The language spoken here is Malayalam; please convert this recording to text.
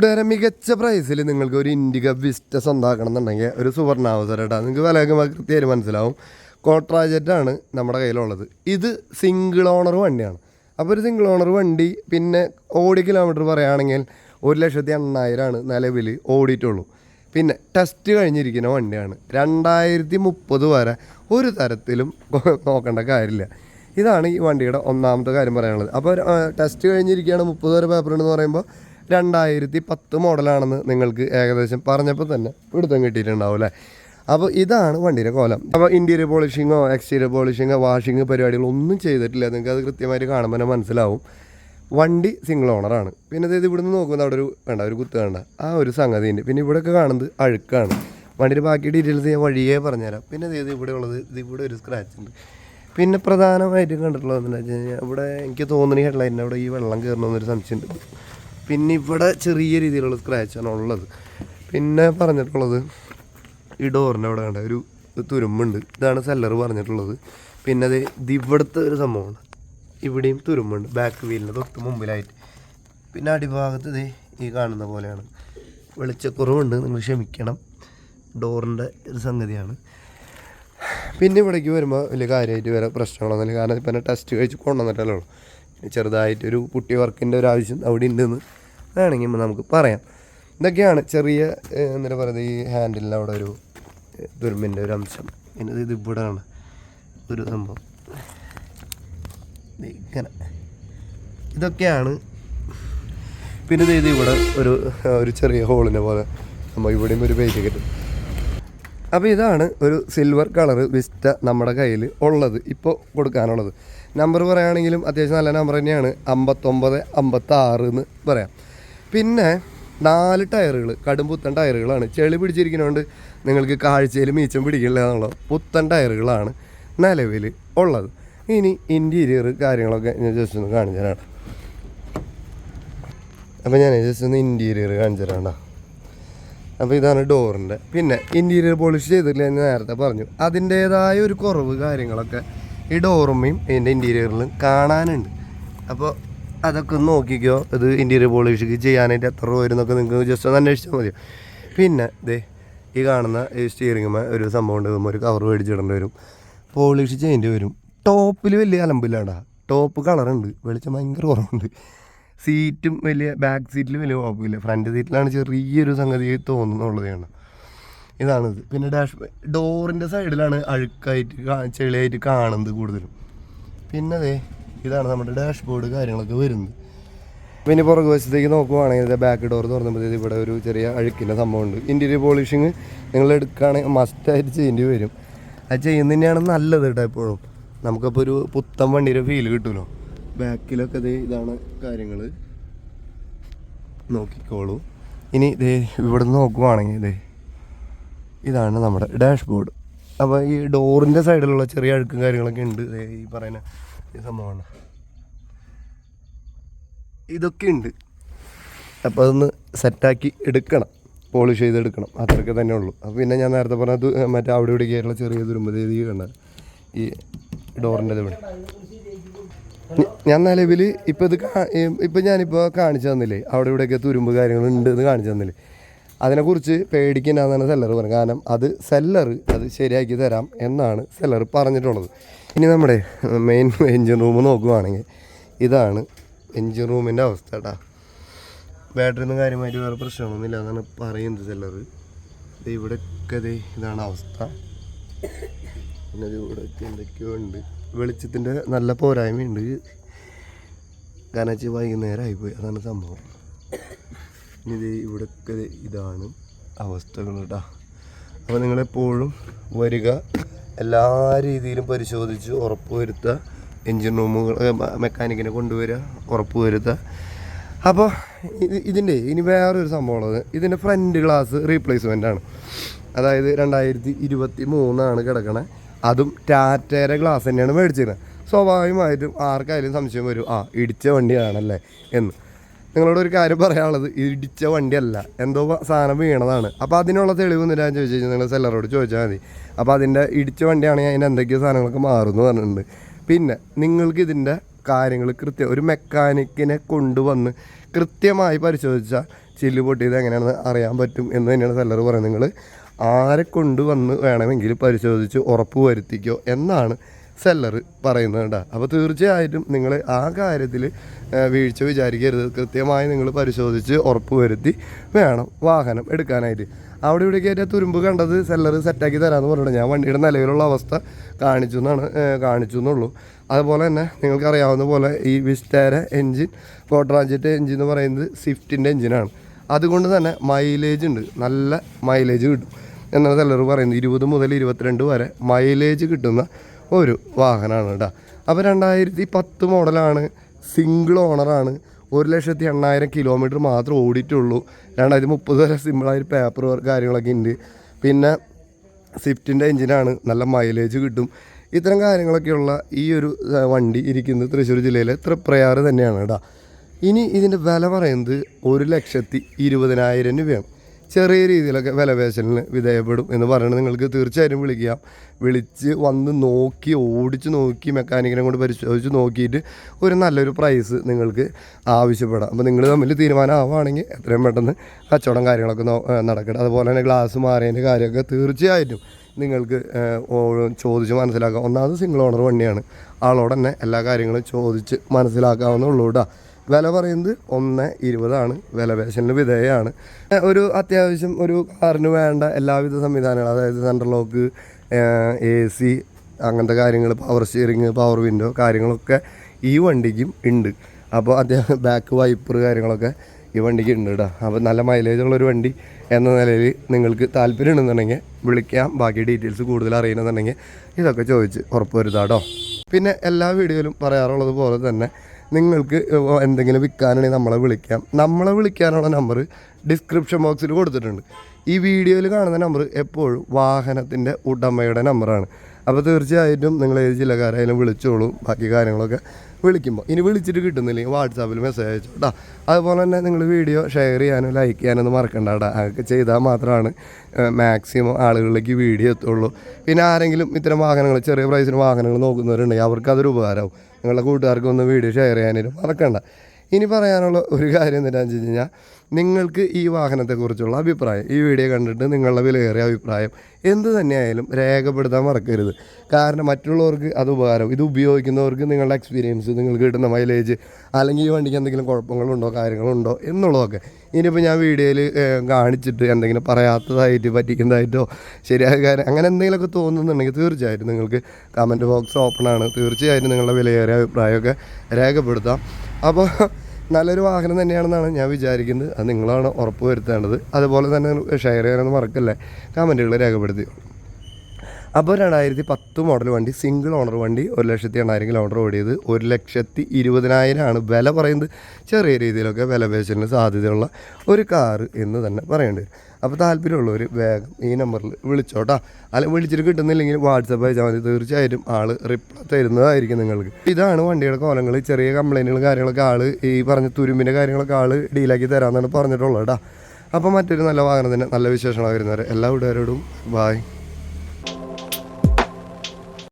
ഇവിടെ മികച്ച പ്രൈസിൽ നിങ്ങൾക്ക് ഒരു ഇൻഡിക വിസ്റ്റ സ്വന്തമാക്കണം എന്നുണ്ടെങ്കിൽ ഒരു സുവർണാവസരം ഇട്ടാൽ നിങ്ങൾക്ക് വിലയൊക്കെ കൃത്യമായിട്ട് മനസ്സിലാവും. കോട്രാജറ്റാണ് നമ്മുടെ കയ്യിലുള്ളത്. ഇത് സിംഗിൾ ഓണർ വണ്ടിയാണ്. അപ്പോൾ ഒരു സിംഗിൾ ഓണർ വണ്ടി പിന്നെ ഓടി കിലോമീറ്റർ പറയുകയാണെങ്കിൽ ഒരു ലക്ഷത്തി എണ്ണായിരമാണ് നിലവിൽ ഓടിയിട്ടുള്ളൂ. പിന്നെ ടെസ്റ്റ് കഴിഞ്ഞിരിക്കുന്ന വണ്ടിയാണ്. രണ്ടായിരത്തി മുപ്പത് വരെ ഒരു തരത്തിലും നോക്കേണ്ട കാര്യമില്ല. ഇതാണ് ഈ വണ്ടിയുടെ ഒന്നാമത്തെ കാര്യം പറയാനുള്ളത്. അപ്പോൾ ടെസ്റ്റ് കഴിഞ്ഞിരിക്കുകയാണ് മുപ്പത് വരെ പേപ്പർ എന്ന് പറയുമ്പോൾ രണ്ടായിരത്തി പത്ത് മോഡലാണെന്ന് നിങ്ങൾക്ക് ഏകദേശം പറഞ്ഞപ്പോൾ തന്നെ പിടുത്തം കിട്ടിയിട്ടുണ്ടാവും അല്ലേ? അപ്പോൾ ഇതാണ് വണ്ടിയുടെ കോലം. അപ്പോൾ ഇന്റീരിയർ പോളിഷിങ്ങോ എക്സ്റ്റീരിയർ പോളിഷിങ്ങോ വാഷിങ് പരിപാടികളൊന്നും ചെയ്തിട്ടില്ല. നിങ്ങൾക്ക് അത് കൃത്യമായിട്ട് കാണുമ്പോൾ തന്നെ മനസ്സിലാവും. വണ്ടി സിംഗിൾ ഓണറാണ് പിന്നെ ഇത് ഇവിടുന്ന് നോക്കുന്നത് അവിടെ ഒരു വേണ്ട ഒരു കുത്ത് വേണ്ട. ആ ഒരു സംഗതി ഉണ്ട്. പിന്നെ ഇവിടെയൊക്കെ കാണുന്നത് അഴുക്കാണ്. വണ്ടിയുടെ ബാക്കി ഡീറ്റെയിൽസ് ഞാൻ വഴിയേ പറഞ്ഞുതരാം. പിന്നെ ഇത് ഇവിടെ ഉള്ളത് ഇത് ഇവിടെ ഒരു സ്ക്രാച്ച് ഉണ്ട്. പിന്നെ പ്രധാനമായിട്ടും കണ്ടിട്ടുള്ളത് എന്താണെന്ന് വെച്ച് കഴിഞ്ഞാൽ ഇവിടെ എനിക്ക് തോന്നുന്ന ഹെഡ്ലൈറ്റിന്റെ അവിടെ ഈ വെള്ളം കയറണമെന്നൊരു സംശയമുണ്ട്. പിന്നെ ഇവിടെ ചെറിയ രീതിയിലുള്ള സ്ക്രാച്ചാണ് ഉള്ളത്. പിന്നെ പറഞ്ഞിട്ടുള്ളത് ഈ ഡോറിന്റെ അവിടെ കണ്ട? ഒരു തുരുമ്പുണ്ട്. ഇതാണ് സെല്ലർ പറഞ്ഞിട്ടുള്ളത്. പിന്നെ അത് ഇത് ഇവിടുത്തെ ഒരു സംഭവമാണ്. ഇവിടെയും തുരുമ്പുണ്ട്. ബാക്ക് വീലിന്റെ തൊട്ട് മുമ്പിലായിട്ട്. പിന്നെ അടിഭാഗത്ത് ഇത് ഈ കാണുന്ന പോലെയാണ്. വെളിച്ചക്കുറവുണ്ട്. നിങ്ങൾ ക്ഷമിക്കണം. ഡോറിന്റെ ഒരു സംഗതിയാണ്. പിന്നെ ഇവിടേക്ക് വരുമ്പോൾ വലിയ കാര്യമായിട്ട് വേറെ പ്രശ്നങ്ങളൊന്നുമില്ല. കാരണം ഇപ്പം ടെസ്റ്റ് കഴിച്ച് ഉള്ളൂ. ചെറുതായിട്ടൊരു പുട്ടി വർക്കിന്റെ ഒരു ആവശ്യം അവിടെ ഉണ്ടെന്ന് വേണമെങ്കിൽ നമുക്ക് പറയാം. ഇതൊക്കെയാണ് ചെറിയ എന്താ പറയുക ഈ ഹാൻഡിലിന് അവിടെ ഒരു തുരുമ്പിന്റെ ഒരു അംശം. പിന്നെ ഇത് ഇവിടെയാണ് ഒരു സംഭവം. ഇങ്ങനെ. ഇതൊക്കെയാണ്. പിന്നെ ഇത് ഇവിടെ ഒരു ഒരു ചെറിയ ഹോളിനെ പോലെ. നമ്മൾ ഇവിടെയും ഒരു പേജ് കിട്ടും അപ്പോൾ ഇതാണ് ഒരു സിൽവർ കളർ വിസ്റ്റ നമ്മുടെ കയ്യിൽ ഉള്ളത് ഇപ്പോൾ കൊടുക്കാനുള്ളത്. നമ്പർ പറയുകയാണെങ്കിലും അത്യാവശ്യം നല്ല നമ്പർ തന്നെയാണ് അമ്പത്തൊമ്പത് അമ്പത്താറ് എന്ന് പറയാം. പിന്നെ നാല് ടയറുകൾ കടും പുത്തൻ ടയറുകളാണ് ചെളി പിടിച്ചിരിക്കുന്നതുകൊണ്ട് നിങ്ങൾക്ക് കാഴ്ചയിൽ മീച്ചം പിടിക്കില്ല എന്നുള്ള പുത്തൻ ടയറുകളാണ് നിലവിൽ ഉള്ളത്. ഇനി ഇന്റീരിയർ കാര്യങ്ങളൊക്കെ ഞാൻ ജസ്റ്റ് ഒന്ന് കാണിച്ചു തരാം അപ്പോൾ ഞാൻ ജസ്റ്റ് ഒന്ന് ഇന്റീരിയർ കാണിച്ചു തരാം അപ്പോൾ ഇതാണ് ഡോറിന്റെ പിന്നെ ഇന്റീരിയർ പോളിഷ് ചെയ്തില്ല എന്ന് നേരത്തെ പറഞ്ഞു. അതിന്റേതായ ഒരു കുറവ് കാര്യങ്ങളൊക്കെ ഈ ഡോറുമ്മയും ഇതിന്റെ ഇന്റീരിയറിലും കാണാനുണ്ട്. അപ്പോൾ അതൊക്കെ നോക്കിക്കോ. ഇത് ഇന്റീരിയർ പോളിഷ് ചെയ്യാനായിട്ട് എത്ര രൂപ വരുന്നൊക്കെ നിങ്ങൾക്ക് ജസ്റ്റ് ഒന്ന് അന്വേഷിച്ചാൽ മതി പിന്നെ ദേ ഈ കാണുന്ന ഈ സ്റ്റിയറിംഗ് ഒരു സംഭവം ഉണ്ട്. ഒരു കവർ മേടിച്ചിടേണ്ടി വരും. പോളിഷ് ചെയ്യേണ്ടി വരും. ടോപ്പിൽ വലിയ അലമ്പില്ലാണ്ടാ. ടോപ്പ് കളറുണ്ട് വെളിച്ചം ഭയങ്കര കുറവുണ്ട്. സീറ്റും വലിയ ബാക്ക് സീറ്റിൽ വലിയ കുഴപ്പമില്ല. ഫ്രണ്ട് സീറ്റിലാണ് ചെറിയൊരു സംഗതി തോന്നുന്നുള്ളതാണ്. ഇതാണിത്. പിന്നെ ഡാഷ് ഡോറിന്റെ സൈഡിലാണ് അഴുക്കായിട്ട് ചെളിയായിട്ട് കാണുന്നത് കൂടുതലും. പിന്നെ അതെ ഇതാണ് നമ്മുടെ ഡാഷ് ബോർഡ് കാര്യങ്ങളൊക്കെ വരുന്നത്. പിന്നെ പുറകു വശത്തേക്ക് നോക്കുവാണെങ്കിൽ ബാക്ക് ഡോർ തുറന്നപ്പോഴത്തേക്ക് ഇവിടെ ഒരു ചെറിയ അഴുക്കിന്റെ സംഭവമുണ്ട്. ഇന്റീരിയർ പോളിഷിങ് നിങ്ങൾ എടുക്കുകയാണെങ്കിൽ മസ്റ്റായിട്ട് ചെയ്യേണ്ടി വരും. അത് ചെയ്യുന്നതിനാണ് നല്ലത് കേട്ടോ എപ്പോഴും നമുക്കപ്പോൾ ഒരു പുത്തൻ വണ്ടിയുടെ ഫീൽ കിട്ടുമല്ലോ. ബാക്കിലൊക്കെ ദേ ഇതാണ് കാര്യങ്ങൾ നോക്കിക്കോളൂ. ഇനി ദേ ഇവിടെ നിന്ന് നോക്കുവാണെങ്കിൽ ദേ ഇതാണ് നമ്മുടെ ഡാഷ് ബോർഡ് അപ്പോൾ ഈ ഡോറിന്റെ സൈഡിലുള്ള ചെറിയ അഴുക്കും കാര്യങ്ങളൊക്കെ ഉണ്ട് ഈ പറയുന്ന ഈ സംഭവമാണ്. ഇതൊക്കെ ഉണ്ട്. അപ്പോൾ അതൊന്ന് സെറ്റാക്കി എടുക്കണം. പോളിഷ് ചെയ്തെടുക്കണം. അത്രയൊക്കെ തന്നെ ഉള്ളൂ. അപ്പോൾ പിന്നെ ഞാൻ നേരത്തെ പറഞ്ഞത് മറ്റേ അവിടെ ഇവിടെ കയറുള്ള ചെറിയ തുരുമ്പ് ഈ കണ്ട ഈ ഡോറിന്റെ ഇവിടെ. ഞാൻ നിലവിൽ ഇപ്പോൾ ഇത് കാ- ഏ- ഇപ്പം ഞാനിപ്പോൾ കാണിച്ചു തന്നില്ലേ? അവിടെ ഇവിടെയൊക്കെ തുരുമ്പ് കാര്യങ്ങളുണ്ട് എന്ന് കാണിച്ചു തന്നില്ലേ? അതിനെക്കുറിച്ച് പേടിക്കണ്ടെന്നാണ് സെല്ലർ പറഞ്ഞത്. കാരണം അത് സെല്ലർ അത് ശരിയാക്കി തരാം എന്നാണ് സെല്ലർ പറഞ്ഞിട്ടുള്ളത്. ഇനി നമ്മുടെ മെയിൻ എൻജിൻ റൂം നോക്കുവാണെങ്കിൽ ഇതാണ് എൻജിൻ റൂമിന്റെ അവസ്ഥ കേട്ടാ. ബാറ്ററി ഒന്നും കാര്യമായിട്ട് വേറെ പ്രശ്നമൊന്നുമില്ല എന്നാണ് പറയുന്നത് സെല്ലർ ഇവിടെയൊക്കെ ഇതാണ് അവസ്ഥ. പിന്നെ ഇവിടെ എന്തൊക്കെയോ ഉണ്ട്. വെളിച്ചത്തിന്റെ നല്ല പോരായ്മയുണ്ട്. കാരണം വെച്ചാൽ വൈകുന്നേരം ആയിപ്പോയി അതാണ് സംഭവം. ഇത് ഇവിടെയൊക്കെ ഇതാണ് അവസ്ഥകൾ കേട്ടോ അപ്പോൾ നിങ്ങളെപ്പോഴും വരിക എല്ലാ രീതിയിലും പരിശോധിച്ച് ഉറപ്പ് വരുത്തുക എൻജിൻ റൂമുകൾ മെക്കാനിക്കിനെ കൊണ്ടുവരിക ഉറപ്പ് വരുത്തുക അപ്പോൾ ഇത് ഇതിന്റെ ഇനി വേറൊരു സംഭവമുള്ളത് ഇതിന്റെ ഫ്രണ്ട് ഗ്ലാസ് റീപ്ലേസ്മെന്റ് ആണ് അതായത് രണ്ടായിരത്തി ഇരുപത്തി മൂന്നാണ് കിടക്കണേ. അതും ടാറ്റയുടെ ഗ്ലാസ് തന്നെയാണ് മേടിച്ചിരുന്നത്. സ്വാഭാവികമായിട്ടും ആർക്കായാലും സംശയം വരും ആ ഇടിച്ച വണ്ടിയാണല്ലേ? എന്ന്. നിങ്ങളോട് ഒരു കാര്യം പറയാനുള്ളത് ഇടിച്ച വണ്ടിയല്ല എന്തോ സാധനം വീണതാണ്. അപ്പോൾ അതിനുള്ള തെളിവ് എന്തിനാ ചോദിച്ചു കഴിഞ്ഞാൽ നിങ്ങൾ സെല്ലറോട് ചോദിച്ചാൽ മതി. അപ്പോൾ അതിന്റെ ഇടിച്ച വണ്ടിയാണെങ്കിൽ അതിന്റെ എന്തൊക്കെയോ സാധനങ്ങളൊക്കെ മാറുമെന്ന് പറഞ്ഞിട്ടുണ്ട്. പിന്നെ നിങ്ങൾക്ക് ഇതിന്റെ കാര്യങ്ങൾ കൃത്യം ഒരു മെക്കാനിക്കിനെ കൊണ്ടുവന്ന് കൃത്യമായി പരിശോധിച്ചാൽ ചില്ല് പൊട്ടിയത് എങ്ങനെയാണെന്ന് അറിയാൻ പറ്റും എന്ന് തന്നെയാണ് സെല്ലർ പറയുന്നത്. നിങ്ങൾ ആരെ കൊണ്ടുവന്ന് വേണമെങ്കിൽ പരിശോധിച്ച് ഉറപ്പ് വരുത്തിക്കോ എന്നാണ് സെല്ലർ പറയുന്നത് കേട്ടോ. അപ്പോൾ തീർച്ചയായിട്ടും നിങ്ങൾ ആ കാര്യത്തിൽ വീഴ്ച വിചാരിക്കരുത്. കൃത്യമായി നിങ്ങൾ പരിശോധിച്ച് ഉറപ്പ് വരുത്തി വേണം വാഹനം എടുക്കാനായിട്ട്. അവിടെ ഇവിടെ കയറ്റിയ തുരുമ്പ് കണ്ടത് സെല്ലർ സെറ്റാക്കി തരാമെന്ന് പറഞ്ഞിട്ട് ഞാൻ വണ്ടിയുടെ നിലവിലുള്ള അവസ്ഥ കാണിച്ചു എന്നാണ് കാണിച്ചു എന്നുള്ളൂ. അതുപോലെ തന്നെ നിങ്ങൾക്കറിയാവുന്ന പോലെ ഈ വിസ്റ്റാര എൻജിൻ കോട്രാഞ്ചറ്റ് എൻജിൻ എന്ന് പറയുന്നത് സ്വിഫ്റ്റിന്റെ എൻജിനാണ് അതുകൊണ്ട് തന്നെ മൈലേജ് ഉണ്ട്. നല്ല മൈലേജ് കിട്ടും. എന്നാണ് ചിലർ പറയുന്നത്. ഇരുപത് മുതൽ ഇരുപത്തിരണ്ട് വരെ മൈലേജ് കിട്ടുന്ന ഒരു വാഹനമാണ് കേട്ടോ അപ്പോൾ രണ്ടായിരത്തി പത്ത് മോഡലാണ്. സിംഗിൾ ഓണറാണ് ഒരു ലക്ഷത്തി എണ്ണായിരം കിലോമീറ്റർ മാത്രം ഓടിയിട്ടുള്ളൂ. രണ്ടായിരത്തി മുപ്പത് വരെ സിമ്പിളായ പേപ്പർ കാര്യങ്ങളൊക്കെ ഉണ്ട് പിന്നെ സ്വിഫ്റ്റിന്റെ എഞ്ചിനാണ് നല്ല മൈലേജ് കിട്ടും. ഇത്തരം കാര്യങ്ങളൊക്കെയുള്ള ഈ ഒരു വണ്ടി ഇരിക്കുന്നത് തൃശ്ശൂർ ജില്ലയിലെ തൃപ്രയാറ് തന്നെയാണ് കേട്ടോ ഇനി ഇതിന്റെ വില പറയുന്നത് ഒരു ലക്ഷത്തി ഇരുപതിനായിരം രൂപയാണ്. ചെറിയ രീതിയിലൊക്കെ വിലപേശലിന് വിധേയപ്പെടും എന്ന് പറയുന്നത് നിങ്ങൾക്ക് തീർച്ചയായും വിളിക്കാം. വിളിച്ച് വന്ന് നോക്കി ഓടിച്ച് നോക്കി മെക്കാനിക്കിനെ കൊണ്ട് പരിശോധിച്ച് നോക്കിയിട്ട് ഒരു നല്ലൊരു പ്രൈസ് നിങ്ങൾക്ക് ആവശ്യപ്പെടാം. അപ്പോൾ നിങ്ങൾ തമ്മിൽ തീരുമാനമാവുകയാണെങ്കിൽ എത്രയും പെട്ടെന്ന് കച്ചവടം കാര്യങ്ങളൊക്കെ നടക്കട്ടെ. അതുപോലെ തന്നെ ഗ്ലാസ് മാറിയതിന്റെ കാര്യമൊക്കെ തീർച്ചയായിട്ടും നിങ്ങൾക്ക് ചോദിച്ച് മനസ്സിലാക്കാം. ഒന്നാമത് സിംഗിൾ ഓണർ വണ്ടിയാണ്. ആളോട് തന്നെ എല്ലാ കാര്യങ്ങളും ചോദിച്ച് മനസ്സിലാക്കാവുന്നുള്ളൂ കേട്ടോ. വില പറയുന്നത് ഒന്ന് ഇരുപതാണ്. വില പേശലിന് വിധേയമാണ് ഒരു അത്യാവശ്യം ഒരു കാറിന് വേണ്ട എല്ലാവിധ സംവിധാനങ്ങളും അതായത് സെൻട്രൽ ലോക്ക് എ സി അങ്ങനത്തെ കാര്യങ്ങൾ പവർ സ്റ്റിയറിങ് പവർ വിൻഡോ കാര്യങ്ങളൊക്കെ ഈ വണ്ടിക്കും ഉണ്ട്. അപ്പോൾ അത്യാവശ്യം ബാക്ക് വൈപ്പർ കാര്യങ്ങളൊക്കെ ഈ വണ്ടിക്ക് ഉണ്ട് കേട്ടോ അപ്പോൾ നല്ല മൈലേജ് ഉള്ളൊരു വണ്ടി എന്ന നിലയിൽ നിങ്ങൾക്ക് താല്പര്യം ഉണ്ടെന്നുണ്ടെങ്കിൽ വിളിക്കാം. ബാക്കി ഡീറ്റെയിൽസ് കൂടുതൽ അറിയണമെന്നുണ്ടെങ്കിൽ ഇതൊക്കെ ചോദിച്ച് ഉറപ്പ് വരുത്താം കേട്ടോ പിന്നെ എല്ലാ വീഡിയോയിലും പറയാറുള്ളത് പോലെ തന്നെ നിങ്ങൾക്ക് എന്തെങ്കിലും വിൽക്കാനാണെങ്കിൽ നമ്മളെ വിളിക്കാം. നമ്മളെ വിളിക്കാനുള്ള നമ്പർ ഡിസ്ക്രിപ്ഷൻ ബോക്സിൽ കൊടുത്തിട്ടുണ്ട്. ഈ വീഡിയോയിൽ കാണുന്ന നമ്പർ എപ്പോഴും വാഹനത്തിന്റെ ഉടമയുടെ നമ്പറാണ്. അപ്പോൾ തീർച്ചയായിട്ടും നിങ്ങൾ ഏത് ജില്ലക്കാരായാലും വിളിച്ചോളൂ. ബാക്കി കാര്യങ്ങളൊക്കെ വിളിക്കുമ്പോൾ ഇനി വിളിച്ചിട്ട് കിട്ടുന്നില്ലെങ്കിൽ വാട്സാപ്പിൽ മെസ്സേജ് അയച്ചു. കേട്ടോ അതുപോലെ തന്നെ നിങ്ങൾ വീഡിയോ ഷെയർ ചെയ്യാനും ലൈക്ക് ചെയ്യാനൊന്നും മറക്കണ്ട കേട്ടോ അതൊക്കെ ചെയ്താൽ മാത്രമാണ് മാക്സിമം ആളുകളിലേക്ക് വീഡിയോ എത്തുള്ളൂ. പിന്നെ ആരെങ്കിലും ഇത്തരം വാഹനങ്ങൾ ചെറിയ പ്രൈസിന് വാഹനങ്ങൾ നോക്കുന്നവരുണ്ടെങ്കിൽ അവർക്ക് അതൊരു ഉപകാരമാവും നിങ്ങളുടെ കൂട്ടുകാർക്കൊന്ന് വീഡിയോ ഷെയർ ചെയ്യാനും മറക്കണ്ട. ഇനി പറയാനുള്ള ഒരു കാര്യം എന്താണെന്ന് വെച്ച് കഴിഞ്ഞാൽ നിങ്ങൾക്ക് ഈ വാഹനത്തെക്കുറിച്ചുള്ള അഭിപ്രായം ഈ വീഡിയോ കണ്ടിട്ട് നിങ്ങളുടെ വിലയേറിയ അഭിപ്രായം എന്ത് തന്നെയായാലും രേഖപ്പെടുത്താൻ മറക്കരുത്. കാരണം മറ്റുള്ളവർക്ക് അത് ഉപകാരം ഇത് ഉപയോഗിക്കുന്നവർക്ക് നിങ്ങളുടെ എക്സ്പീരിയൻസ് നിങ്ങൾക്ക് കിട്ടുന്ന മൈലേജ് അല്ലെങ്കിൽ ഈ വണ്ടിക്ക് എന്തെങ്കിലും കുഴപ്പങ്ങളുണ്ടോ കാര്യങ്ങളുണ്ടോ എന്നുള്ളതൊക്കെ. ഇനിയിപ്പോൾ ഞാൻ വീഡിയോയിൽ കാണിച്ചിട്ട് എന്തെങ്കിലും പറയാത്തതായിട്ട് പറ്റിക്കുന്നതായിട്ടോ ശരിയായ കാര്യം അങ്ങനെ എന്തെങ്കിലുമൊക്കെ തോന്നുന്നുണ്ടെങ്കിൽ തീർച്ചയായിട്ടും നിങ്ങൾക്ക് കമന്റ് ബോക്സ് ഓപ്പൺ ആണ്. തീർച്ചയായിട്ടും നിങ്ങളുടെ വിലയേറിയ അഭിപ്രായമൊക്കെ രേഖപ്പെടുത്താം. അപ്പോൾ നല്ലൊരു വാഹനം തന്നെയാണെന്നാണ് ഞാൻ വിചാരിക്കുന്നത്. അത് നിങ്ങളാണ് ഉറപ്പ് വരുത്തേണ്ടത്. അതുപോലെ തന്നെ ഷെയർ ചെയ്യാനൊന്നും മറക്കല്ലേ? കമന്റുകൾ രേഖപ്പെടുത്തി. അപ്പോൾ രണ്ടായിരത്തി പത്ത് മോഡൽ വണ്ടി സിംഗിൾ ഓണർ വണ്ടി ഒരു ലക്ഷത്തി എണ്ണായിരം കിലോമീറ്റർ ഓടിയത്. ഒരു ലക്ഷത്തി ഇരുപതിനായിരമാണ് വില പറയുന്നത്. ചെറിയ രീതിയിലൊക്കെ വില പേശലിന് സാധ്യതയുള്ള ഒരു കാറ് എന്ന് തന്നെ പറയേണ്ടി വരും. അപ്പോൾ താല്പര്യമുള്ളവർ വേഗം ഈ നമ്പറിൽ വിളിച്ചോട്ടാ. അല്ലെങ്കിൽ വിളിച്ചിട്ട് കിട്ടുന്നില്ലെങ്കിൽ വാട്സപ്പ് അയച്ചാൽ മതി. തീർച്ചയായിട്ടും ആൾ റിപ്ലൈ തരുന്നതായിരിക്കും നിങ്ങൾക്ക്. ഇതാണ് വണ്ടിയുടെ കോലങ്ങൾ ചെറിയ കംപ്ലൈന്റുകൾ കാര്യങ്ങളൊക്കെ ആൾ ഈ പറഞ്ഞ തുരുമ്പിന്റെ കാര്യങ്ങളൊക്കെ ആൾ ഡീലാക്കി തരാമെന്നാണ് പറഞ്ഞിട്ടുള്ളത് കേട്ടോ അപ്പോൾ മറ്റൊരു നല്ല വാഹനം തന്നെ. നല്ല വിശേഷമാണ് വരുന്നവരെ. എല്ലാ കൂട്ടുകാരോടും ബായ്